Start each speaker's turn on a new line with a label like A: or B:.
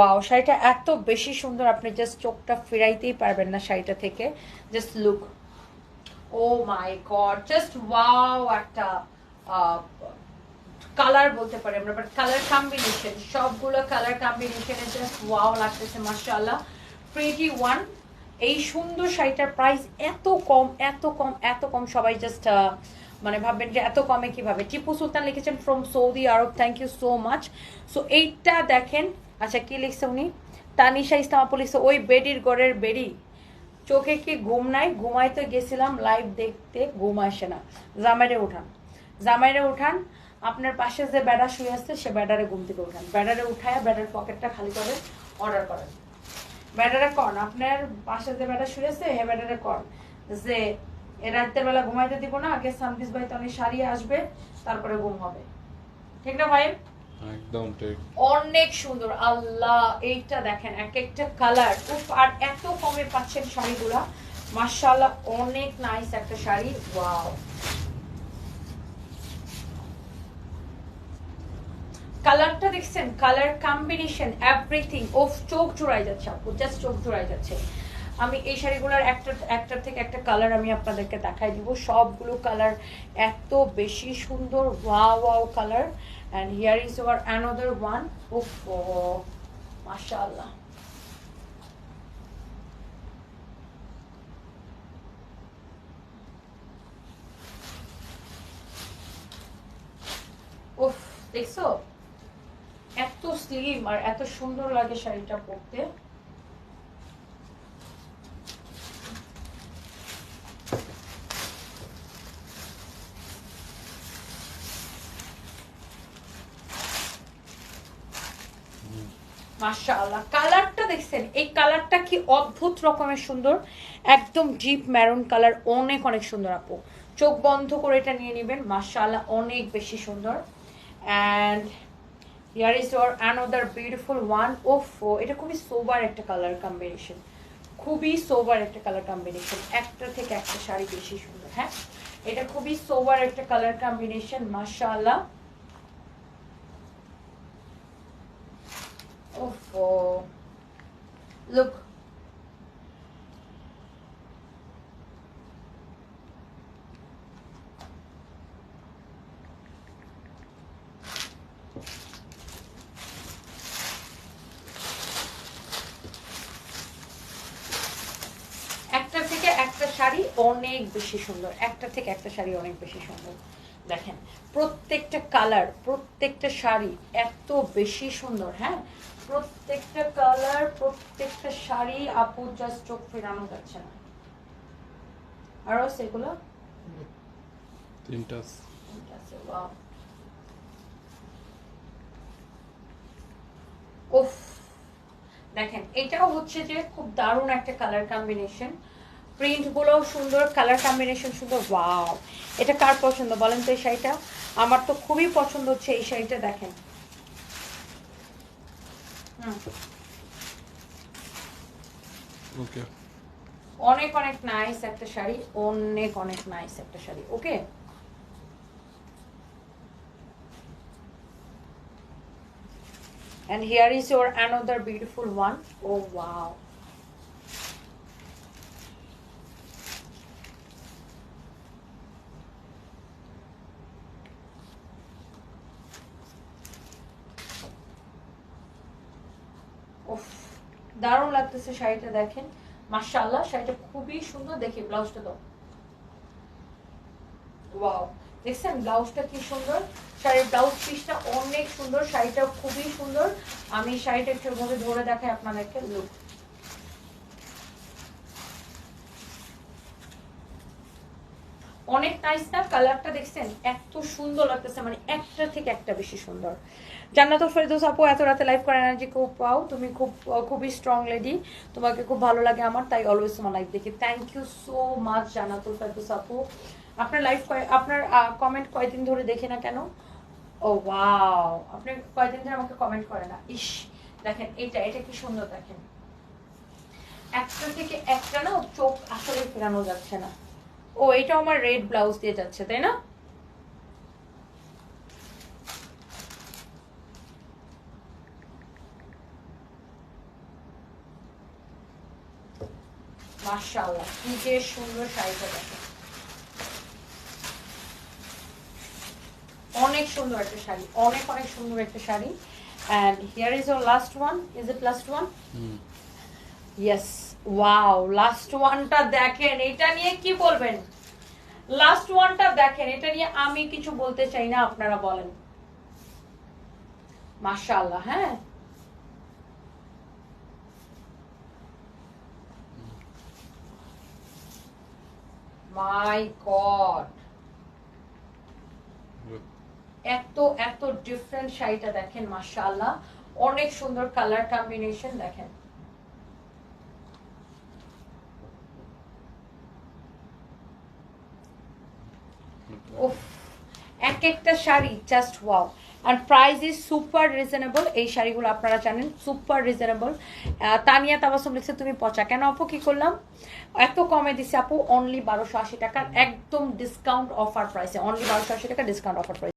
A: Wow শাড়িটা এত বেশি সুন্দর, আপনি জাস্ট চোখটা ফিরাইতেই পারবেন না শাড়িটা থেকে। Just look oh my god just wow একটা কালার বলতে পারি আমরা বাট কালার কম্বিনেশন সবগুলো কালার কম্বিনেশনে জাস্ট ওয়াও লাগতেছে, মাশাআল্লাহ। প্রিটি ওয়ান এই সুন্দর শাড়িটার প্রাইস এত কম এত কম এত কম, সবাই জাস্ট মানে ভাববেন যে এত কমে কীভাবে? টিপু সুলতান লিখেছেন from Saudi Arab thank you so much so এইটা দেখেন আচ্ছা কি লিখছে উনি? তানিশা ইসলাম আপু লিখছে, ওই বেডির গড়ের বেডি। চোখে কি ঘুম নাই? ঘুমাইতে গেছিলাম লাইভ দেখতে ঘুম আসে না। জামাইরে উঠান। জামাইরে উঠান, আপনার পাশে যে বেড়া শুয়ে আসছে সে ব্যাডারে ঘুম থেকে উঠান। ব্যাডারে উঠায় বেড়ার পকেটটা খালি করে অর্ডার করেন। ব্যাডারে কন, আপনার পাশে যে ব্যাটা শুয়েছে হে ব্যাডারে কন। যে রাতের বেলা ঘুমাইতে দিব না, আগে সানবিস ভাই তখন সারিয়ে আসবে, তারপরে ঘুম হবে। ঠিক না ভাই?
B: একদম ঠিক।
A: অনেক সুন্দর। আল্লাহ, এইটা দেখেন, এক একটা কালার উফ, আর এত কমে পাচ্ছেন শাড়িগুলা। অনেক নাইস একটা শাড়ি। ওয়াও কালারটা দেখছেন? কালার কম্বিনেশন এভরিথিং ওফ চোখ জোড়াই যাচ্ছে আপু জাস্ট চোখ যাচ্ছে। আমি এই শাড়িগুলোর একটা, একটার থেকে একটা কালার আমি আপনাদেরকে দেখাই দিব। সবগুলো কালার এত বেশি সুন্দর wow wow colour and here is our another one উফ মাশাআল্লাহ। উফ দেখছ? এত স্লিম আর এত সুন্দর লাগে শাড়িটা পরতে। মাশাআল্লাহ। কালারটা দেখছেন? এই কালারটা কি অদ্ভুত রকমের সুন্দর? একদম ডিপ ম্যারুন কালার অনেক অনেক সুন্দর আপু। চোখ বন্ধ করে এটা নিয়ে নেবেন। মাশাআল্লাহ, অনেক বেশি সুন্দর। And here is our another beautiful one ওফ, এটা খুবই সোবার একটা কালার কম্বিনেশন খুবই সোবার একটা কালার কম্বিনেশন একটা থেকে একটা শাড়ি বেশি সুন্দর হ্যাঁ? এটা খুবই সোবার একটা কালার কম্বিনেশন মাশাআল্লাহ। Oof. Oh. Look. একটা থেকে একটা শাড়ি অনেক বেশি সুন্দর একটা থেকে একটা শাড়ি অনেক বেশি সুন্দর দেখেন, প্রত্যেকটা কালার প্রত্যেকটা শাড়ি এত বেশি সুন্দর হ্যাঁ প্রত্যেকটা কালার প্রত্যেকটা শাড়ি আপু জাস্ট চোখ ফেরানো যাচ্ছে না। আরও সেগুলো?
B: তিনটা
A: আছে. উফ। দেখেন এটাও হচ্ছে যে খুব দারুণ একটা কালার কম্বিনেশন প্রিন্ট গুলোও সুন্দর কালার কম্বিনেশন সুন্দর ওয়াও এটা কার পছন্দ বলেন তো এই শাড়িটা? আমার তো খুবই পছন্দ হচ্ছে এই শাড়িটা দেখেন।
B: ওকে
A: অনেক অনেক নাইস একটা শাড়ি অনেক অনেক নাইস একটা শাড়ি ওকে And here is your another beautiful one. Oh wow. দারুণ লাগতেছে শাড়িটা দেখেন। মাশাআল্লাহ, শাড়িটা খুবই সুন্দর দেখি ব্লাউজটা তো ওয়াও, দেখছেন ব্লাউজটা কি সুন্দর? শাড়ির ব্লাউজ পিসটা অনেক সুন্দর শাড়িটা খুবই সুন্দর। আমি শাড়িটা একটু ধরে দেখাই আপনাদেরকে। লুক অনেক নাইস না কালারটা দেখছেন? এত সুন্দর লাগতেছে মানে একটা থেকে একটা বেশি সুন্দর। জান্নাতুল ফেরদৌস আপু, এত রাতে লাইভ করে এনার্জি খুব পাও। তুমি খুব, খুবই স্ট্রং লেডি তোমাকে খুব ভালো লাগে আমার, তাই অলওয়েজ তোমার লাইভ দেখি। Thank you so much Jannatul Ferdous আপু। আপনার লাইভ আপনার কমেন্ট কয়দিন ধরে দেখে না কেন? ও ওয়াও আপনি কয়দিন ধরে আমাকে কমেন্ট করে না? ইস, দেখেন এটা এটা কি সুন্দর দেখেন। একটা থেকে একটা না, চোখ আসলে ফেরানো যাচ্ছে না। ও এটা আমার রেড ব্লাউজ দিয়ে যাচ্ছে, তাই না? কি যে সুন্দর শাড়িটা দেখো। অনেক সুন্দর একটা শাড়ি, অনেক অনেক সুন্দর একটা sari. And here is your last one is it last
B: one
A: yes wow last ওয়ানটা দেখেন। এটা নিয়ে কি বলবেন? লাস্ট ওয়ানটা দেখেন। এটা নিয়ে আমি কিছু বলতে চাই না, আপনারা বলেন। মাশাআল্লাহ হ্যাঁ? My
B: god.
A: এত এত ডিফারেন্ট শাড়িটা দেখেন, মাশাআল্লাহ। অনেক সুন্দর কালার কম্বিনেশন দেখেন। উফ, এক একটা sari just wow and price is super reasonable এই শাড়িগুলো আপনারা জানেন সুপার রিজনেবল তানিয়া তাবাসম লিখছে, তুমি পচা কেন আপু, কি করলাম? এত কমে দিছে আপু অনলি বারোশো আশি টাকার একদম ডিসকাউন্ট অফার প্রাইসে অনলি বারোশো আশি টাকা ডিসকাউন্ট অফার প্রাইস